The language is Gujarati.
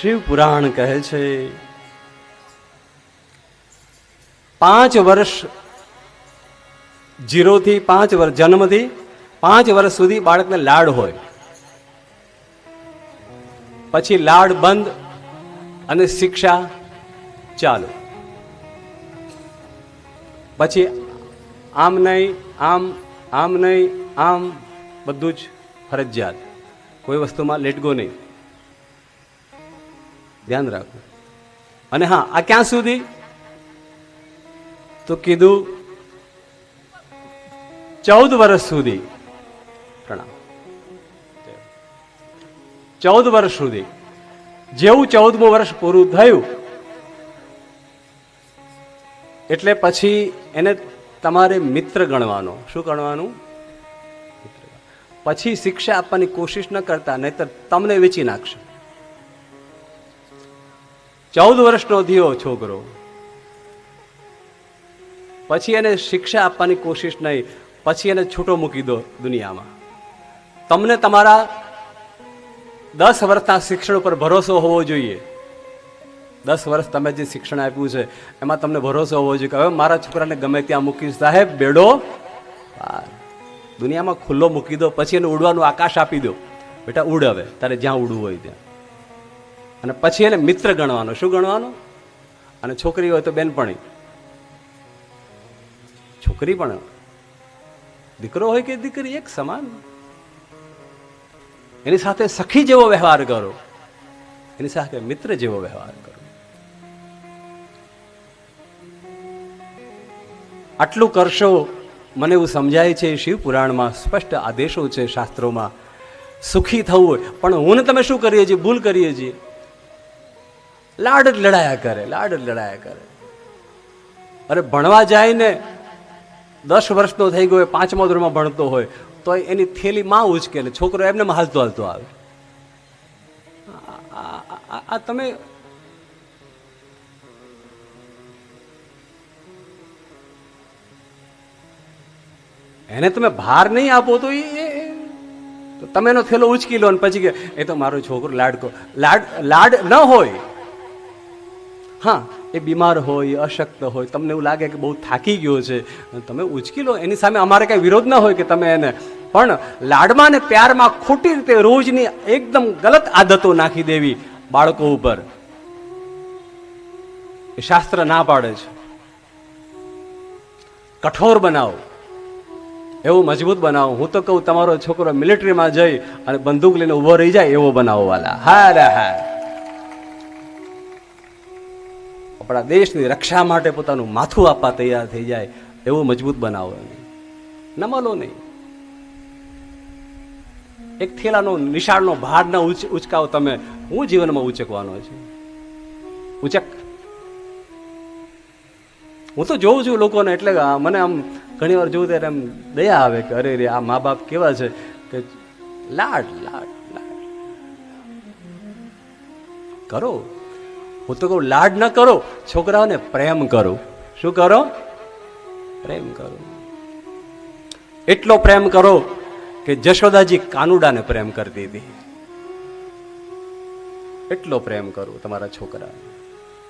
શિવ પુરાણ કહે છે, પાંચ વર્ષ જીરોથી પાંચ વર્ષ જન્મથી પાંચ વર્ષ સુધી બાળકને લાડ હોય. પછી લાડ બંધ અને શિક્ષા ચાલુ. પછી આમ નહીં, આમ આમ નહીં, આમ બધું જ ફરજિયાત. કોઈ વસ્તુમાં લેટ ગો નહીં. ધ્યાન રાખવું. અને હા, આ ક્યાં સુધી? તો કીધું, ચૌદ વર્ષ સુધી. પ્રણામ. ચૌદ વર્ષ સુધી. જેવું ચૌદમું વર્ષ પૂરું થયું, એટલે પછી એને તમારે મિત્ર ગણવાનો. શું ગણવાનું? પછી શિક્ષા આપવાની કોશિશ ન કરતા, નહીતર તમને વેચી નાખશે. ચૌદ વર્ષનો થયો છોકરો. પછી એને શિક્ષા આપવાની કોશિશ નહીં, પછી એને છૂટો મૂકી દો દુનિયામાં. તમને તમારા દસ વર્ષના શિક્ષણ ઉપર ભરોસો હોવો જોઈએ. દસ વર્ષ તમે જે શિક્ષણ આપ્યું છે, એમાં તમને ભરોસો હોવો જોઈએ કે હવે મારા છોકરાને ગમે ત્યાં મૂકી સાહેબ, બેડો. દુનિયામાં ખુલ્લો મૂકી દો, પછી એને ઉડવાનું આકાશ આપી દો. બેટા, ઉડ હવે, તારે જ્યાં ઉડવું હોય ત્યાં. અને પછી એને મિત્ર ગણવાનો. શું ગણવાનો? અને છોકરી હોય તો બેનપણી. છોકરી પણ દીકરો હોય કે દીકરી એક સમાન? એની સાથે સખી જેવો વ્યવહાર કરો. એની સાથે મિત્ર જેવો વ્યવહાર કરો. આટલું કરશો, મને એવું સમજાય છે શિવ પુરાણમાં સ્પષ્ટ આદેશો છે શાસ્ત્રોમાં. સુખી થવું હોય. પણ હું ને તમે શું કરીએ છીએ? ભૂલ કરીએ છીએ? લાડ જ લડાયા કરે, લાડ જ લડાયા કરે. અરે ભણવા જાય ને દસ વર્ષનો થઈ ગયો હોય પાંચમા ધોરણમાં ભણતો હોય, તો એની થેલી માં ઉચકે છોકરો એમને હાલતો હાલતો આવે. આ- તમે એને તમે ભાર નહીં આપો તો એ તમે એનો થેલો ઉચકી લો ને પછી કે, એ તો મારો છોકરો લાડકો, લાડ લાડ ન હોય હા, એ બીમાર હોય, અશક્ત હોય, તમને એવું લાગે કે બહુ થાકી ગયો છે, તમે ઉચકી લો, એની સામે અમારે કાંઈ વિરોધ ન હોય કે તમે એને. પણ લાડમાં ને પ્યારમાં ખોટી રીતે રોજની એકદમ ગલત આદતો નાખી દેવી બાળકો ઉપર. એ શાસ્ત્ર ના પાડે છે. કઠોર બનાવો. એવો મજબૂત બનાવો. હું તો કહું, તમારો છોકરો મિલિટરીમાં જઈ અને બંદૂક લઈને ઊભો રહી જાય એવો બનાવો હા રે હા આપણા દેશની રક્ષા માટે પોતાનું માથું આપવા તૈયાર થઈ જાય, એવું મજબૂત બનાવો એને. નમલો નહીં. એક થેલાનો નિશાળનો ભાર ન ઉચ, ઉચકાવો તમે હું જીવનમાં ઉચકવાનો છે? ઉચક. હું તો જોઉં છું લોકોને એટલે મને આમ ઘણી વાર જોઉં ત્યારે આમ દયા આવે કે અરે રે, આ મા બાપ કેવા છે કે લાડ લાડ લાડ. કરો. હું તો કહું, લાડ ન કરો, છોકરાઓને પ્રેમ કરો. શું કરો? પ્રેમ કરો. એટલો પ્રેમ કરો કે જશોદાજી કાનુડાને પ્રેમ કરતી હતી. એટલો પ્રેમ કરો તમારા છોકરા